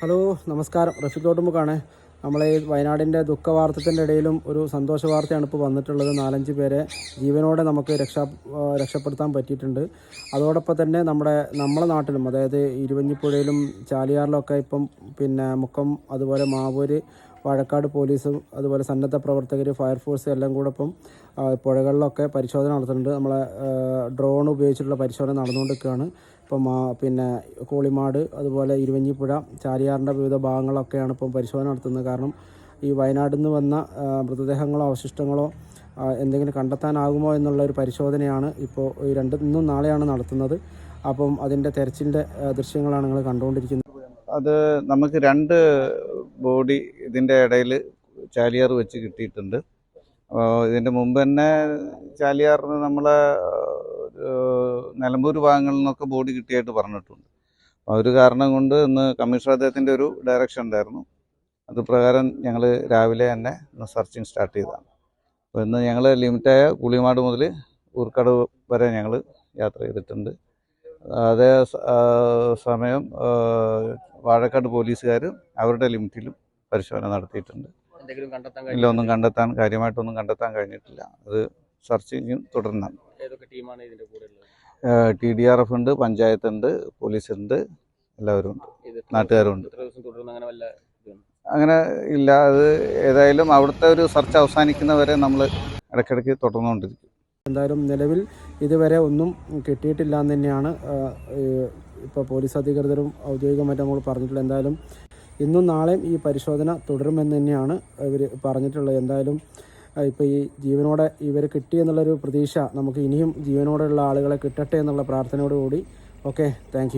Hello നമസ്കാരം. റഫീഖ് തോട്ടുമുക്കാണ് നമ്മളെ വയനാടിന്റെ ദുഃഖവാർത്തത്തിന്റെ ഇടയിലും ഒരു സന്തോഷ വാർത്തയാണ് ഇപ്പോൾ വന്നിട്ടുള്ളത്. നാലഞ്ച് പേരെ ജീവനോടെ നമുക്ക് രക്ഷാ രക്ഷപ്പെടുത്താൻ പറ്റിയിട്ടുണ്ട്. അതോടൊപ്പം തന്നെ നമ്മുടെ നമ്മളെ നാട്ടിലും അതായത് ഇരുവഞ്ഞിപ്പുഴയിലും ചാലിയാറിലൊക്കെ ഇപ്പം പിന്നെ മുക്കം അതുപോലെ മാവൂര് വാഴക്കാട് പോലീസും അതുപോലെ സന്നദ്ധ പ്രവർത്തകർ ഫയർഫോഴ്സ് എല്ലാം കൂടെ ഇപ്പം പുഴകളിലൊക്കെ പരിശോധന നടത്തുന്നുണ്ട്. നമ്മളെ ഡ്രോൺ ഉപയോഗിച്ചിട്ടുള്ള പരിശോധന നടന്നുകൊണ്ടിരിക്കുകയാണ്. ഇപ്പം പിന്നെ കോളിമാട് അതുപോലെ ഇരുവഞ്ഞിപ്പുഴ ചാലിയാറിന്റെ വിവിധ ഭാഗങ്ങളൊക്കെയാണ് ഇപ്പം പരിശോധന നടത്തുന്നത്. കാരണം ഈ വയനാട്ടിൽ നിന്ന് വന്ന മൃതദേഹങ്ങളോ അവശിഷ്ടങ്ങളോ എന്തെങ്കിലും കണ്ടെത്താനാകുമോ എന്നുള്ള ഒരു പരിശോധനയാണ് ഇപ്പോൾ ഈ രണ്ട് ഇന്നും നാളെയാണ് നടത്തുന്നത്. അപ്പം അതിന്റെ തെരച്ചിലിന്റെ ദൃശ്യങ്ങളാണ് നിങ്ങൾ കണ്ടുകൊണ്ടിരിക്കുന്നത്. അത് നമുക്ക് രണ്ട് ബോഡി ഇതിന്റെ ഇടയിൽ ചാലിയാർ വെച്ച് കിട്ടിയിട്ടുണ്ട്. ഇതിന്റെ മുമ്പ് തന്നെ ചാലിയാറിന് നമ്മളെ നിലമ്പൂർ ഭാഗങ്ങളിൽ നിന്നൊക്കെ ബോഡി കിട്ടിയായിട്ട് പറഞ്ഞിട്ടുണ്ട്. അപ്പോൾ ഒരു കാരണം കൊണ്ട് ഇന്ന് കമ്മീഷണർ അദ്ദേഹത്തിന്റെ ഒരു ഡയറക്ഷൻ ഉണ്ടായിരുന്നു. അത് പ്രകാരം ഞങ്ങൾ രാവിലെ തന്നെ ഇന്ന് സെർച്ചിങ് സ്റ്റാർട്ട് ചെയ്തതാണ്. അപ്പോൾ ഇന്ന് ഞങ്ങൾ ലിമിറ്റായ കുളിമാട് മുതൽ ഊർക്കാട് വരെ ഞങ്ങൾ യാത്ര ചെയ്തിട്ടുണ്ട്. അതേ സമയം വാഴക്കാട് പോലീസുകാർ അവരുടെ ലിമിറ്റിലും പരിശോധന നടത്തിയിട്ടുണ്ട്. ഇല്ല ഒന്നും കണ്ടെത്താൻ കാര്യമായിട്ടൊന്നും കണ്ടെത്താൻ കഴിഞ്ഞിട്ടില്ല. അത് സെർച്ചിങ്ങും തുടർന്നാണ്. ടി ഡി ആർ എഫ് ഉണ്ട് പഞ്ചായത്ത് ഉണ്ട് പോലീസ് ഉണ്ട് എല്ലാവരും ഉണ്ട്. നാട്ടുകാരും ഉണ്ട്. അങ്ങനെ ഇല്ല അത് ഏതായാലും അവിടുത്തെ ഒരു സെർച്ച് അവസാനിക്കുന്നവരെ നമ്മൾ ഇടയ്ക്കിടയ്ക്ക് തുടർന്നുകൊണ്ടിരിക്കും. എന്തായാലും നിലവിൽ ഇതുവരെ ഒന്നും കിട്ടിയിട്ടില്ല എന്ന് തന്നെയാണ് ഇപ്പോൾ പോലീസ് അധികൃതരും ഔദ്യോഗികമായിട്ട് നമ്മൾ പറഞ്ഞിട്ടുള്ളത്. എന്തായാലും ഇന്നും നാളെയും ഈ പരിശോധന തുടരുമെന്ന് തന്നെയാണ് ഇവർ പറഞ്ഞിട്ടുള്ളത്. എന്തായാലും ഇപ്പോൾ ഈ ജീവനോടെ ഇവർ കിട്ടി എന്നുള്ളൊരു പ്രതീക്ഷ നമുക്ക് ഇനിയും ജീവനോടെയുള്ള ആളുകളെ കിട്ടട്ടെ എന്നുള്ള പ്രാർത്ഥനയോടുകൂടി. Okay thank